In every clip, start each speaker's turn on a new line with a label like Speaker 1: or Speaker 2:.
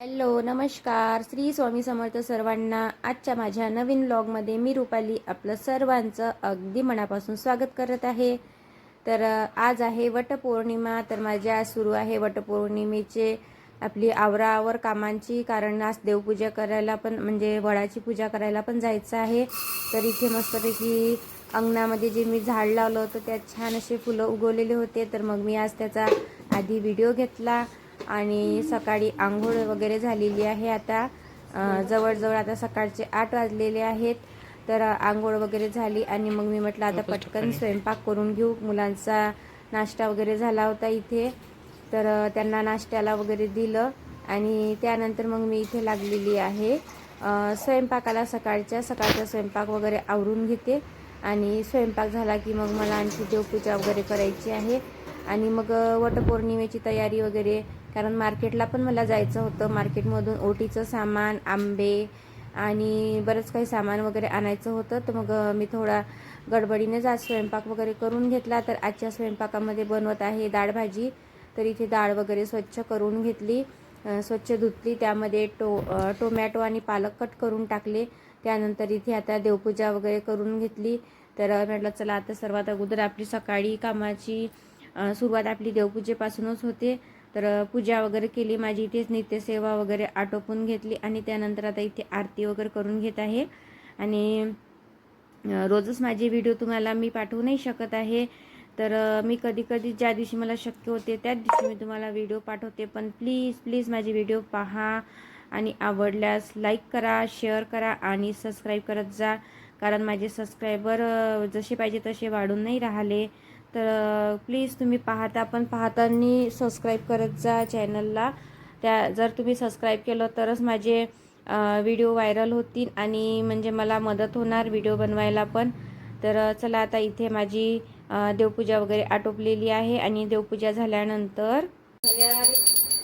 Speaker 1: Hello नमस्कार. श्री स्वामी समर्थ सर्वांना आजच्या माझ्या नवीन ब्लॉगमध्ये मी रुपाली आपलं सर्वांचं अगदी मनापासून स्वागत करत आहे. तर आज आहे वटपौर्णिमा तर माझ्या आज सुरू आहे वटपौर्णिमेचे आपली आवरावर कामांची कारण आज देवपूजा करायला पण म्हणजे वडाची पूजा करायला पण जायचं आहे. तर इथे मस्तपैकी अंगणामध्ये जे मी झाड लावलं होतं त्यात छान असे फुलं उगवलेले होते. तर मग मी आज त्याचा आधी व्हिडिओ घेतला. आणि सकाळी आंघोळ वगैरे झालेली आहे. आता जवळजवळ आता सकाळचे आठ वाजलेले आहेत. तर आंघोळ वगैरे झाली आणि मग मी म्हटलं आता पटकन स्वयंपाक करून घेऊ. मुलांचा नाश्ता वगैरे झाला होता इथे. तर त्यांना नाश्त्याला वगैरे दिलं आणि त्यानंतर मग मी इथे लागलेली आहे. स्वयंपाकाला सकाळच्या सकाळचा स्वयंपाक वगैरे आवरून घेते. आणि स्वयंपाक झाला की मग मला आणखी देवपूजा वगैरे करायची आहे. आणि मग वटपौर्णिमेची तयारी वगैरे कारण मार्केटला पण मला जायचं होतं. मार्केटमधून ओटीचं सामान आंबे आणि बरंच काही सामान वगैरे आणायचं होतं. तर मग मी थोडा गडबडीनेच आज स्वयंपाक वगैरे करून घेतला. तर आजच्या स्वयंपाकामध्ये बनवत आहे डाळ भाजी. तर इथे डाळ वगैरे स्वच्छ करून घेतली. स्वच्छ धुतली. त्यामध्ये टो टोमॅटो आणि पालक कट करून टाकले. त्यानंतर इथे आता देवपूजा वगैरे करून घेतली. तर म्हटलं चला आता सर्वात अगोदर आपली सकाळी कामाची सुरुवात आपली देवपूजेपासूनच होते. तर पूजा वगैरे केली. माझी इथेच नित्यसेवा वगैरे आटोपून घेतली आणि त्यानंतर आता इथे आरती वगैरे करून घेत आहे. आणि रोजच माझे व्हिडिओ तुम्हाला मी पाठवू नाही शकत आहे. तर मी कधी कधी ज्या दिवशी मला शक्य होते त्याच दिवशी मी तुम्हाला व्हिडिओ पाठवते. पण प्लीज प्लीज माझे व्हिडिओ पहा आणि आवडल्यास लाईक करा शेअर करा आणि सबस्क्राईब करत जा. कारण माझे सबस्क्रायबर जसे पाहिजे तसे वाढून नाही राहिले. तर प्लीज तुम्ही पाहता पण पाहताना सबस्क्राईब करत जा चॅनलला त्या जर तुम्ही सबस्क्राईब केलं तरच माझे व्हिडिओ व्हायरल होतील आणि म्हणजे मला मदत होणार व्हिडिओ बनवायला पण. तर चला आता इथे माझी देवपूजा वगैरे आटोपलेली आहे आणि देवपूजा झाल्यानंतर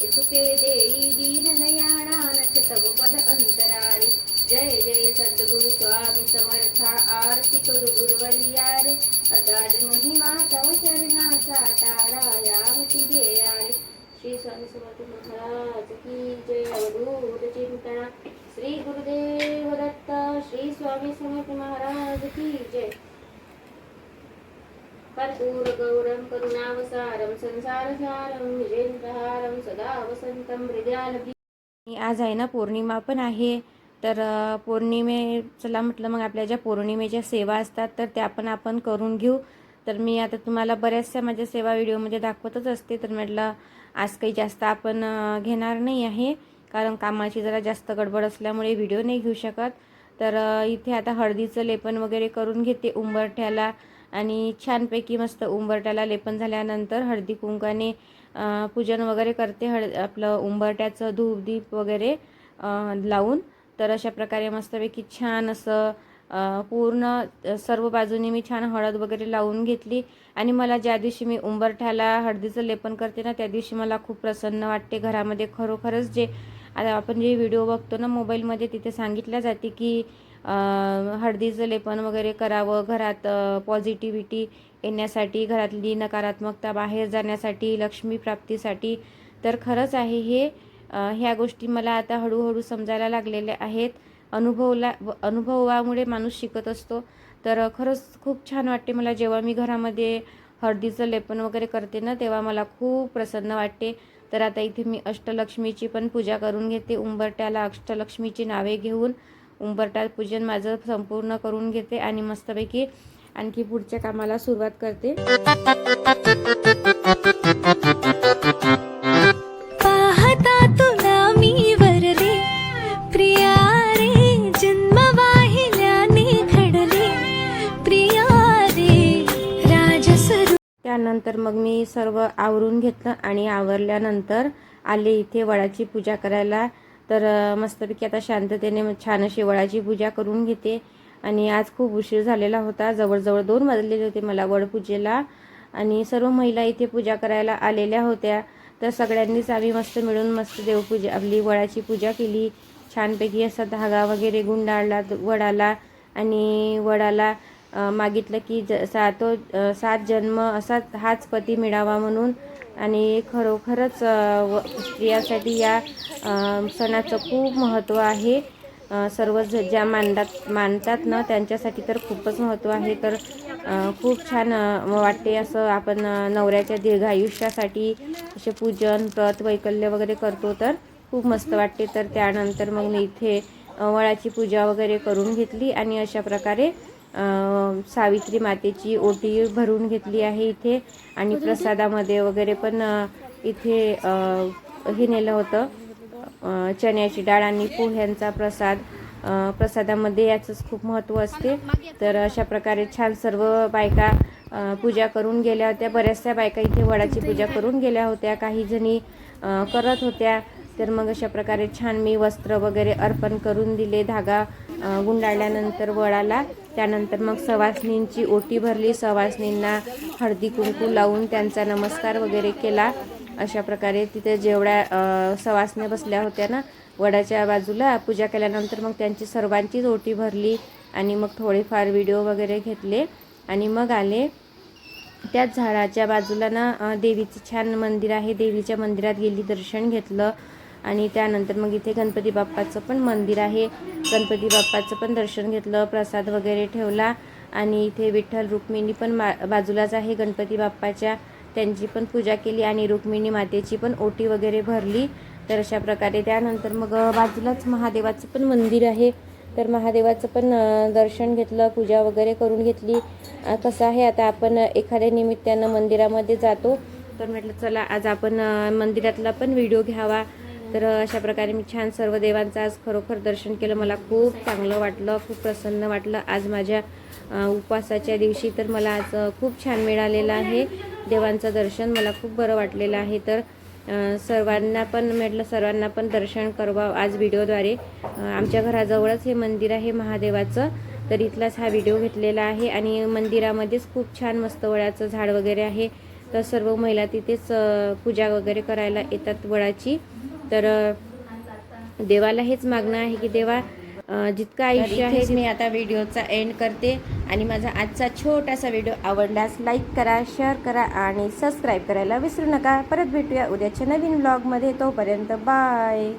Speaker 1: चुके देई दीन नच तव पद अंतराळी. जय जय सद्गुरु स्वामी समर्था आरती करू गुरुवर्या रे अगाध महिमा तव चरणाचा तारा यावती देयाळी श्री स्वामी समर्थ महाराज की जय. अवधूत चिंतना. श्री गुरुदेव दत्त श्री स्वामी समर्थ महाराज की जय. कर्पूर गौरम करुणावसारम संसारसारम विजेंद्रहारम सदा वसंतम हृदयालभी आज आहे ना पौर्णिमा पण आहे. तर पौर्णिमे चला म्हटलं मग आपल्या ज्या पौर्णिमेच्या सेवा असतात तर त्या पण आपण करून घेऊ. तर मी आता तुम्हाला बऱ्याचशा माझ्या सेवा व्हिडिओमध्ये दाखवतच असते. तर म्हटलं आज काही जास्त आपण घेणार नाही आहे. कारण कामाची जरा जास्त गडबड असल्यामुळे व्हिडिओ नाही घेऊ शकत. तर इथे आता हळदीचं लेपन वगैरे करून घेते उंबरठ्याला. आणि छानपैकी मस्त उंबरट्याला लेपन झाल्यानंतर हळदी कुंकाने पूजन वगैरे करते. हळ आपलं उंबरट्याचं धूप दीप वगैरे लावून. तर अशा प्रकारे मस्तपैकी छान असं पूर्ण सर्व बाजूनी मी छान हळद वगैरे लावून घेतली. आणि मला ज्या दिवशी मी उंबरठ्याला हळदीचं लेपन करते ना त्या दिवशी मला खूप प्रसन्न वाटते घरामध्ये खरोखरच जे आता आपण जे व्हिडिओ बघतो ना मोबाईलमध्ये तिथे सांगितल्या जाते की हळदीचं लेपन वगैरे करावं घरात पॉझिटिव्हिटी येण्यासाठी घरातली नकारात्मकता बाहेर जाण्यासाठी लक्ष्मी प्राप्तीसाठी. तर खरंच आहे हे ह्या गोष्टी मला आता हळूहळू समजायला लागलेल्या आहेत. अनुभवला अनुभवामुळे माणूस शिकत असतो. तर खरंच खूप छान वाटते मला जेव्हा मी घरामध्ये हळदीचं लेपन वगैरे करते ना तेव्हा मला खूप प्रसन्न वाटते. तर आता इथे मी अष्टलक्ष्मीची पण पूजा करून घेते. उंबरट्याला अष्टलक्ष्मीची नावे घेऊन उंबरटा पूजन माझं संपूर्ण करून घेते आणि मस्तपैकी आणखी पुढच्या कामाला सुरुवात करते. त्यानंतर मग मी सर्व आवरून घेतलं आणि आवरल्यानंतर आले इथे वडाची पूजा करायला. तर मस्तपैकी आता शांततेने मग छान अशी वडाची पूजा करून घेते. आणि आज खूप उशीर झालेला होता. जवळजवळ दोन वाजलेले होते मला वडपूजेला आणि सर्व महिला इथे पूजा करायला आलेल्या होत्या. तर सगळ्यांनीच आम्ही मस्त मिळून मस्त देवपूजा आपली वडाची पूजा केली. छानपैकी असा धागा वगैरे गुंडाळला वडाला. आणि वडाला मागितलं की ज सातो तो सात जन्म असाच हाच पती मिळावा म्हणून आणि खरोखरच व स्त्रियासाठी या सणाचं खूप महत्त्व आहे. सर्वच सर्व ज- ज्या मानतात मानतात ना त्यांच्यासाठी तर खूपच महत्त्व आहे. तर खूप छान वाटते असं आपण नवऱ्याच्या दीर्घ आयुष्यासाठी असे पूजन व्रत वैकल्य वगैरे करतो तर खूप मस्त वाटते. तर त्यानंतर मग मी इथे वळाची पूजा वगैरे करून घेतली आणि अशा प्रकारे सावित्री मातेची ओटी भरून घेतली आहे इथे आणि प्रसादामध्ये वगैरे पण इथे हे नेलं होतं. चण्याची डाळ आणि पोह्यांचा प्रसाद. प्रसादामध्ये याचंच खूप महत्त्व असते. तर अशा प्रकारे छान सर्व बायका पूजा करून गेल्या होत्या. बऱ्याचशा बायका इथे वडाची पूजा करून गेल्या होत्या. काही जणी करत होत्या. तर मग अशा प्रकारे छान मी वस्त्र वगैरे अर्पण करून दिले. धागा गुंडाळल्यानंतर वडाला त्यानंतर मग सवासनींची ओटी भरली. सवासनींना हळदी कुंकू लावून त्यांचा नमस्कार वगैरे केला. अशा प्रकारे तिथे जेवढ्या अ, सवासण्या बसल्या होत्या ना वडाच्या बाजूला पूजा केल्यानंतर मग त्यांची सर्वांचीच ओटी भरली आणि मग थोडेफार व्हिडिओ वगैरे घेतले आणि मग आले. त्याच झाडाच्या बाजूला ना देवीचं छान मंदिर आहे. देवीच्या मंदिरात गेली दर्शन घेतलं. आणि त्यानंतर मग इथे गणपती बाप्पाचं पण मंदिर आहे. गणपती बाप्पाचं पण दर्शन घेतलं प्रसाद वगैरे ठेवला आणि इथे विठ्ठल रुक्मिणी पण मा बाजूलाच आहे गणपती बाप्पाच्या. त्यांची पण पूजा केली आणि रुक्मिणी मातेची पण ओटी वगैरे भरली. तर अशा प्रकारे त्यानंतर मग बाजूलाच महादेवाचं पण मंदिर आहे. तर महादेवाचं पण दर्शन घेतलं पूजा वगैरे करून घेतली. कसं आहे आता आपण एखाद्या निमित्तानं मंदिरामध्ये जातो. तर म्हटलं चला आज आपण मंदिरातला पण व्हिडिओ घ्यावा. तर अशा प्रकारे मी छान सर्व देवांचं आज खरोखर दर्शन केलं. मला खूप चांगलं वाटलं खूप प्रसन्न वाटलं. आज माझ्या उपवासाच्या दिवशी तर मला आज खूप छान मिळालेलं आहे देवांचं दर्शन. मला खूप बरं वाटलेलं आहे. तर सर्वांना पण म्हटलं सर्वांना पण दर्शन करवा आज व्हिडिओद्वारे. आमच्या घराजवळच हे मंदिर आहे महादेवाचं. तर इथलाच हा व्हिडिओ घेतलेला आहे आणि मंदिरामध्येच खूप छान मस्त वळाचं झाड वगैरे आहे. तर सर्व महिला तिथेच पूजा वगैरे करायला येतात वळाची तर देवाला हेच मागणं आहे की देवा जितकं आयुष्य आहे मी आता व्हिडिओचा एंड करते आणि माझा आजचा छोटासा व्हिडिओ आवडल्यास लाईक करा शेअर करा आणि सबस्क्राईब करायला विसरू नका. परत भेटूया उद्याच्या नवीन ब्लॉगमध्ये तोपर्यंत बाय